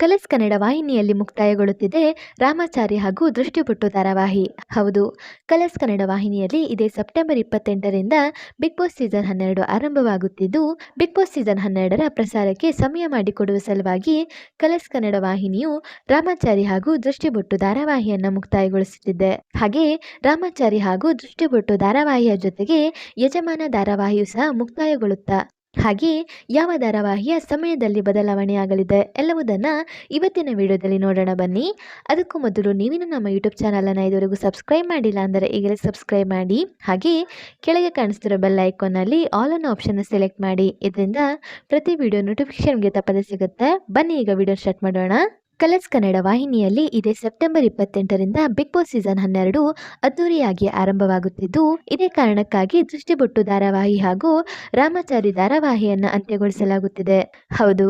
Colours Kannada ವಾಹಿನಿಯಲ್ಲಿ ಮುಕ್ತಾಯಗೊಳ್ಳುತ್ತಿದೆ ರಾಮಾಚಾರಿ ಹಾಗೂ ದೃಷ್ಟಿಪುಟ್ಟು ಧಾರಾವಾಹಿ. ಹೌದು, ಕಲರ್ಸ್ ಕನ್ನಡ ವಾಹಿನಿಯಲ್ಲಿ ಇದೇ ಸೆಪ್ಟೆಂಬರ್ ಇಪ್ಪತ್ತೆಂಟರಿಂದ ಬಿಗ್ ಬಾಸ್ ಸೀಸನ್ ಹನ್ನೆರಡು ಆರಂಭವಾಗುತ್ತಿದ್ದು, ಬಿಗ್ ಬಾಸ್ ಸೀಸನ್ ಹನ್ನೆರಡರ ಪ್ರಸಾರಕ್ಕೆ ಸಮಯ ಮಾಡಿಕೊಡುವ ಸಲುವಾಗಿ ಕಲರ್ಸ್ ಕನ್ನಡ ವಾಹಿನಿಯು ರಾಮಾಚಾರಿ ಹಾಗೂ ದೃಷ್ಟಿಬೊಟ್ಟು ಧಾರಾವಾಹಿಯನ್ನು ಮುಕ್ತಾಯಗೊಳಿಸುತ್ತಿದೆ. ಹಾಗೆಯೇ ರಾಮಾಚಾರಿ ಹಾಗೂ ದೃಷ್ಟಿಬೊಟ್ಟು ಧಾರಾವಾಹಿಯ ಜೊತೆಗೆ ಯಜಮಾನ ಧಾರಾವಾಹಿಯು ಸಹ ಮುಕ್ತಾಯಗೊಳ್ಳುತ್ತಾ ಹಾಗೆಯೇ ಯಾವ ಧಾರಾವಾಹಿಯ ಸಮಯದಲ್ಲಿ ಬದಲಾವಣೆಯಾಗಲಿದೆ ಎಲ್ಲವುದನ್ನು ಇವತ್ತಿನ ವಿಡಿಯೋದಲ್ಲಿ ನೋಡೋಣ ಬನ್ನಿ. ಅದಕ್ಕೂ ಮೊದಲು ನೀವಿನ ನಮ್ಮ ಯೂಟ್ಯೂಬ್ ಚಾನಲನ್ನು ಇದುವರೆಗೂ ಸಬ್ಸ್ಕ್ರೈಬ್ ಮಾಡಿಲ್ಲ ಅಂದರೆ ಈಗಲೇ ಸಬ್ಸ್ಕ್ರೈಬ್ ಮಾಡಿ. ಹಾಗೆಯೇ ಕೆಳಗೆ ಕಾಣಿಸ್ತಿರೋ ಬೆಲ್ ಐಕಾನಲ್ಲಿ ಆಲ್ ಅನ್ನೋ ಆಪ್ಷನ್ನ ಸೆಲೆಕ್ಟ್ ಮಾಡಿ. ಇದರಿಂದ ಪ್ರತಿ ವಿಡಿಯೋ ನೋಟಿಫಿಕೇಶನ್ಗೆ ತಪ್ಪದೆ ಸಿಗುತ್ತೆ. ಬನ್ನಿ ಈಗ ವಿಡಿಯೋ ಸ್ಟಾರ್ಟ್ ಮಾಡೋಣ. ಕಲರ್ಸ್ ಕನ್ನಡ ವಾಹಿನಿಯಲ್ಲಿ ಇದೇ ಸೆಪ್ಟೆಂಬರ್ ಇಪ್ಪತ್ತೆಂಟರಿಂದ ಬಿಗ್ ಬಾಸ್ ಸೀಸನ್ ಹನ್ನೆರಡು ಅದ್ದೂರಿಯಾಗಿ ಆರಂಭವಾಗುತ್ತಿದ್ದು, ಇದೇ ಕಾರಣಕ್ಕಾಗಿ ದೃಷ್ಟಿಬೊಟ್ಟು ಧಾರಾವಾಹಿ ಹಾಗೂ ರಾಮಾಚಾರಿ ಧಾರಾವಾಹಿಯನ್ನು ಅಂತ್ಯಗೊಳಿಸಲಾಗುತ್ತಿದೆ. ಹೌದು,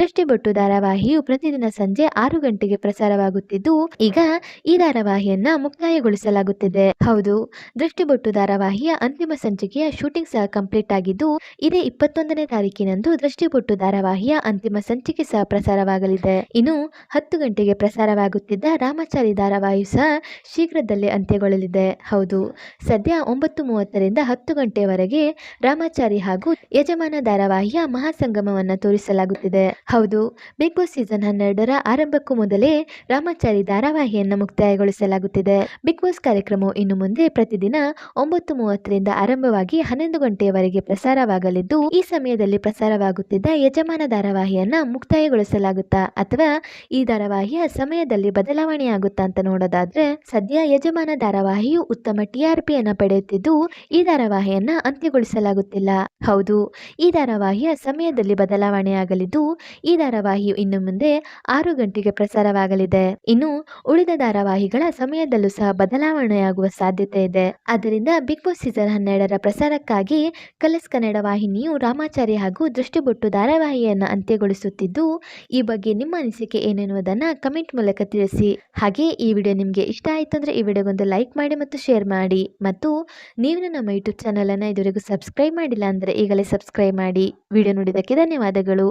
ದೃಷ್ಟಿಬೊಟ್ಟು ಧಾರಾವಾಹಿಯು ಪ್ರತಿದಿನ ಸಂಜೆ ಆರು ಗಂಟೆಗೆ ಪ್ರಸಾರವಾಗುತ್ತಿದ್ದು, ಈಗ ಈ ಧಾರಾವಾಹಿಯನ್ನ ಮುಕ್ತಾಯಗೊಳಿಸಲಾಗುತ್ತಿದೆ. ಹೌದು, ದೃಷ್ಟಿಬೊಟ್ಟು ಧಾರಾವಾಹಿಯ ಅಂತಿಮ ಸಂಚಿಕೆಯ ಶೂಟಿಂಗ್ ಸಹ ಕಂಪ್ಲೀಟ್ ಆಗಿದ್ದು, ಇದೇ ಇಪ್ಪತ್ತೊಂದನೇ ತಾರೀಕಿನಂದು ದೃಷ್ಟಿಬೊಟ್ಟು ಧಾರಾವಾಹಿಯ ಅಂತಿಮ ಸಂಚಿಕೆ ಸಹ ಪ್ರಸಾರವಾಗಲಿದೆ. ಇನ್ನು ಹತ್ತು ಗಂಟೆಗೆ ಪ್ರಸಾರವಾಗುತ್ತಿದ್ದ ರಾಮಾಚಾರಿ ಧಾರಾವಾಹಿ ಸಹ ಶೀಘ್ರದಲ್ಲೇ ಅಂತ್ಯಗೊಳ್ಳಲಿದೆ. ಹೌದು, ಸದ್ಯ ಒಂಬತ್ತು ಮೂವತ್ತರಿಂದ ಹತ್ತು ಗಂಟೆವರೆಗೆ ರಾಮಾಚಾರಿ ಹಾಗೂ ಯಜಮಾನ ಧಾರಾವಾಹಿಯ ಮಹಾಸಂಗಮವನ್ನು ತೋರಿಸಲಾಗುತ್ತಿದೆ. ಹೌದು, ಬಿಗ್ ಬಾಸ್ ಸೀಸನ್ ಹನ್ನೆರಡರ ಆರಂಭಕ್ಕೂ ಮೊದಲೇ ರಾಮಾಚಾರಿ ಧಾರಾವಾಹಿಯನ್ನು ಮುಕ್ತಾಯಗೊಳಿಸಲಾಗುತ್ತಿದೆ. ಬಿಗ್ ಬಾಸ್ ಕಾರ್ಯಕ್ರಮವು ಇನ್ನು ಮುಂದೆ ಪ್ರತಿದಿನ ಒಂಬತ್ತು ಮೂವತ್ತರಿಂದ ಆರಂಭವಾಗಿ ಹನ್ನೊಂದು ಗಂಟೆಯವರೆಗೆ ಪ್ರಸಾರವಾಗಲಿದ್ದು, ಈ ಸಮಯದಲ್ಲಿ ಪ್ರಸಾರವಾಗುತ್ತಿದ್ದ ಯಜಮಾನ ಧಾರಾವಾಹಿಯನ್ನು ಮುಕ್ತಾಯಗೊಳಿಸಲಾಗುತ್ತಾ ಅಥವಾ ಈ ಧಾರಾವಾಹಿಯ ಸಮಯದಲ್ಲಿ ಬದಲಾವಣೆಯಾಗುತ್ತಾ ಅಂತ ನೋಡೋದಾದ್ರೆ, ಸದ್ಯ ಯಜಮಾನ ಧಾರಾವಾಹಿಯು ಉತ್ತಮ ಟಿಆರ್ಪಿಯನ್ನು ಪಡೆಯುತ್ತಿದ್ದು, ಈ ಧಾರಾವಾಹಿಯನ್ನ ಅಂತ್ಯಗೊಳಿಸಲಾಗುತ್ತಿಲ್ಲ. ಹೌದು, ಈ ಧಾರಾವಾಹಿಯ ಸಮಯದಲ್ಲಿ ಬದಲಾವಣೆಯಾಗಲಿದ್ದು, ಈ ಧಾರಾವಾಹಿಯು ಇನ್ನು ಮುಂದೆ ಆರು ಗಂಟೆಗೆ ಪ್ರಸಾರವಾಗಲಿದೆ. ಇನ್ನು ಉಳಿದ ಧಾರಾವಾಹಿಗಳ ಸಮಯದಲ್ಲೂ ಸಹ ಬದಲಾವಣೆಯಾಗುವ ಸಾಧ್ಯತೆ ಇದೆ. ಆದ್ದರಿಂದ ಬಿಗ್ ಬಾಸ್ ಸೀಸನ್ ಹನ್ನೆರಡರ ಪ್ರಸಾರಕ್ಕಾಗಿ ಕಲಸ್ ಕನ್ನಡ ವಾಹಿನಿಯು ರಾಮಾಚಾರಿ ಹಾಗೂ ದೃಷ್ಟಿಬೊಟ್ಟು ಧಾರಾವಾಹಿಯನ್ನು ಅಂತ್ಯಗೊಳಿಸುತ್ತಿದ್ದು, ಈ ಬಗ್ಗೆ ನಿಮ್ಮ ಅನಿಸಿಕೆ ಏನೆನ್ನುವುದನ್ನು ಕಮೆಂಟ್ ಮೂಲಕ ತಿಳಿಸಿ. ಹಾಗೆ ಈ ವಿಡಿಯೋ ನಿಮಗೆ ಇಷ್ಟ ಆಯಿತು ಅಂದರೆ ಈ ವಿಡಿಯೋಗೊಂದು ಲೈಕ್ ಮಾಡಿ ಮತ್ತು ಶೇರ್ ಮಾಡಿ. ಮತ್ತು ನೀವು ನಮ್ಮ ಯೂಟ್ಯೂಬ್ ಚಾನಲನ್ನು ಇದುವರೆಗೂ ಸಬ್ಸ್ಕ್ರೈಬ್ ಮಾಡಿಲ್ಲ ಅಂದರೆ ಈಗಲೇ ಸಬ್ಸ್ಕ್ರೈಬ್ ಮಾಡಿ. ವಿಡಿಯೋ ನೋಡಿದ್ದಕ್ಕೆ ಧನ್ಯವಾದಗಳು.